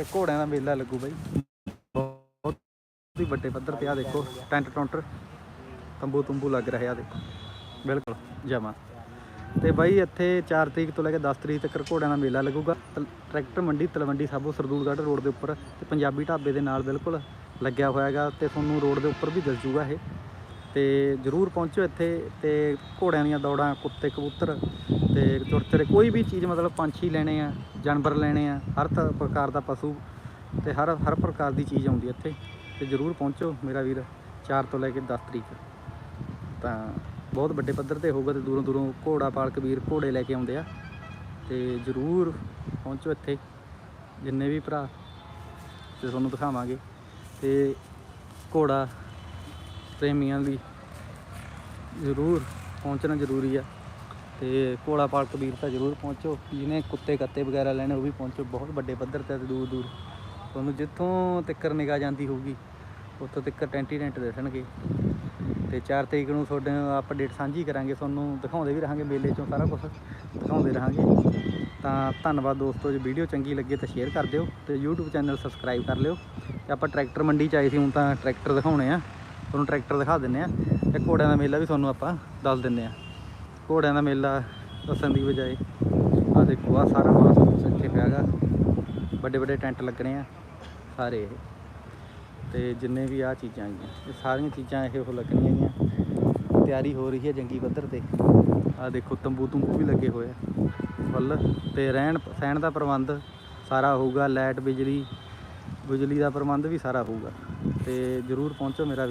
ਤੇ ਘੋੜਿਆਂ ਦਾ ਮੇਲਾ ਲੱਗੂ ਬਾਈ। ਬਹੁਤ ਹੀ ਵੱਡੇ ਪੱਧਰ ਤੇ ਆ ਦੇਖੋ, ਟੈਂਟ ਟੌਂਟਰ, ਤੰਬੂ ਤੁੰਬੂ ਲੱਗ ਰਿਹਾ ਦੇਖੋ। ਬਿਲਕੁਲ, ਜਮਾ। ਤੇ ਬਾਈ ਇੱਥੇ 4 ਤਰੀਕ ਤੋਂ ਲੈ ਕੇ 10 ਤਰੀਕ ਤੱਕ ਘੋੜਿਆਂ ਦਾ ਮੇਲਾ ਲੱਗੂਗਾ। ਤਲ- ਟਰੈਕਟਰ ਮੰਡੀ, ਤਲਵੰਡੀ ਸਾਬੋ, ਸਰਦੂਲਗੜ੍ਹ ਰੋਡ ਦੇ ਉੱਪਰ ਤੇ ਪੰਜਾਬੀ ਢਾਬੇ ਦੇ ਨਾਲ ਬਿਲਕੁਲ ਲੱਗਿਆ ਹੋਇਆ ਹੈਗਾ ਤੇ ਤੁਹਾਨੂੰ ਰੋਡ ਦੇ ਉੱਪਰ ਵੀ ਦਿਸ ਜੂਗਾ ਇਹ। ਤੇ ਜਰੂਰ ਪਹੁੰਚੋ ਇੱਥੇ ਤੇ ਘੋੜਿਆਂ ਦੀਆਂ ਦੌੜਾਂ, ਕੁੱਤੇ, ਕਬੂਤਰ ਤੇ ਚੁਰਚਰੇ ਕੋਈ ਵੀ ਚੀਜ਼ ਮਤਲਬ ਪੰਛੀ ਲੈਣੇ ਆ, ਜਾਨਵਰ ਲੈਣੇ ਆ, ਹਰ ਤ- ਪ੍ਰਕਾਰ ਦਾ ਪਸ਼ੂ ਤੇ ਹਰ ਹਰ ਪ੍ਰਕਾਰ ਦੀ ਚੀਜ਼ ਆਉਂਦੀ ਇੱਥੇ ਤੇ ਜਰੂਰ ਪਹੁੰਚੋ ਮੇਰਾ ਵੀਰ 4 ਤੋਂ ਲੈ ਕੇ 10 ਤਰੀਕ। ਤਾਂ ਬਹੁਤ ਵੱਡੇ ਪੱਧਰ ਤੇ ਹੋਊਗਾ ਤੇ ਦੂਰੋਂ ਦੂਰੋਂ ਘੋੜਾ ਪਾਲਕ ਵੀਰ ਘੋੜੇ ਲੈ ਕੇ ਆਉਂਦੇ ਆ ਤੇ ਜਰੂਰ ਪਹੁੰਚੋ ਇੱਥੇ, ਜਿੰਨੇ ਵੀ ਭਰਾ ਤੇ ਤੁਹਾਨੂੰ ਦਿਖਾਵਾਂਗੇ। ਤੇ ਘੋੜਾ, ਪ੍ਰੇਮੀਆਂ ਲਈ ਜ਼ਰੂਰ ਪਹੁੰਚਣਾ ਜ਼ਰੂਰੀ ਆ। ਤੇ ਘੋੜਾ ਪਾਲਕ ਵੀਰ ਜ਼ਰੂਰ ਪਹੁੰਚੋ। ਜਿਹਨੇ ਕੁੱਤੇ ਕੱਤੇ ਵਗੈਰਾ ਲੈਣੇ, ਉਹ ਵੀ ਪਹੁੰਚੋ। ਬਹੁਤ ਵੱਡੇ ਪੱਧਰ ਤੇ ਦੂਰ ਦੂਰ। ਤੁਹਾਨੂੰ ਜਿੱਥੋਂ ਤਿੱਕਰ ਨਿਗਾਹ ਜਾਂਦੀ ਹੋਊਗੀ, ਉੱਥੋਂ ਤਿੱਕਰ ਟੈਂਟੀ ਟੈਂਟ ਦੇਖਣਗੇ। ਤੇ 4 ਤਰੀਕ ਨੂੰ ਤੁਹਾਡੇ ਨਾਲ ਅਪਡੇਟ ਸਾਂਝੀ ਕਰਾਂਗੇ। ਤੁਹਾਨੂੰ ਦਿਖਾਉਂਦੇ ਵੀ ਰਹਾਂਗੇ, ਮੇਲੇ ਚੋਂ ਸਾਰਾ ਕੁਝ ਦਿਖਾਉਂਦੇ ਰਹਾਂਗੇ। ਤਾਂ ਧੰਨਵਾਦ ਦੋਸਤੋ, ਜੇ ਵੀਡੀਓ ਚੰਗੀ ਲੱਗੇ ਤਾਂ ਸ਼ੇਅਰ ਕਰ ਦਿਓ ਤੇ YouTube ਚੈਨਲ ਸਬਸਕ੍ਰਾਈਬ ਕਰ ਲਿਓ। ਤੇ ਆਪਾਂ ਟਰੈਕਟਰ ਮੰਡੀ ਚ ਆਏ ਸੀ, ਹੁਣ ਤਾਂ ਟਰੈਕਟਰ ਦਿਖਾਉਣੇ ਆ। ਤੁਹਾਨੂੰ ਟਰੈਕਟਰ ਦਿਖਾ ਦਿੰਨੇ ਆ। ਤੇ ਘੋੜਿਆਂ ਦਾ ਮੇਲਾ ਵੀ ਤੁਹਾਨੂੰ ਆਪਾਂ ਦੱਸ ਦਿੰਨੇ ਆ। ਘੋੜਿਆਂ ਦਾ ਮੇਲਾ ਦੱਸਣ ਦੀ ਬਜਾਏ ਆ ਦੇਖੋ ਆ ਸਾਰਾ ਮਾਸ ਇੱਥੇ ਪਿਆਗਾ ਵੱਡੇ ਵੱਡੇ ਟੈਂਟ ਲੱਗਣੇ ਆ ਸਾਰੇ ਇਹ। ਤੇ ਜਿੰਨੇ ਵੀ ਆ ਚੀਜ਼ਾਂ ਆਈਆਂ ਇਹ ਸਾਰੀਆਂ ਚੀਜ਼ਾਂ ਇਹ ਉਹ ਲੱਗਣੀਆਂ ਹੈਗੀਆਂ। ਤਿਆਰੀ ਹੋ ਰਹੀ ਹੈ ਜੰਗੀ ਪੱਧਰ ਤੇ। ਆ ਦੇਖੋ, ਤੰਬੂ ਤੰਬੂ ਵੀ ਲੱਗੇ ਹੋਏ ਆ। ਫੁੱਲ ਤੇ ਰਹਿਣ, ਸਹਿਣ ਦਾ ਪ੍ਰਬੰਧ ਸਾਰਾ ਹੋਊਗਾ, ਲਾਈਟ, ਬਿਜਲੀ ਬਿਜਲੀ ਦਾ ਪ੍ਰਬੰਧ ਵੀ ਸਾਰਾ ਹੋਊਗਾ। ਤੇ ਜਰੂਰ ਪਹੁੰਚੋ ਮੇਰਾ ਵੀ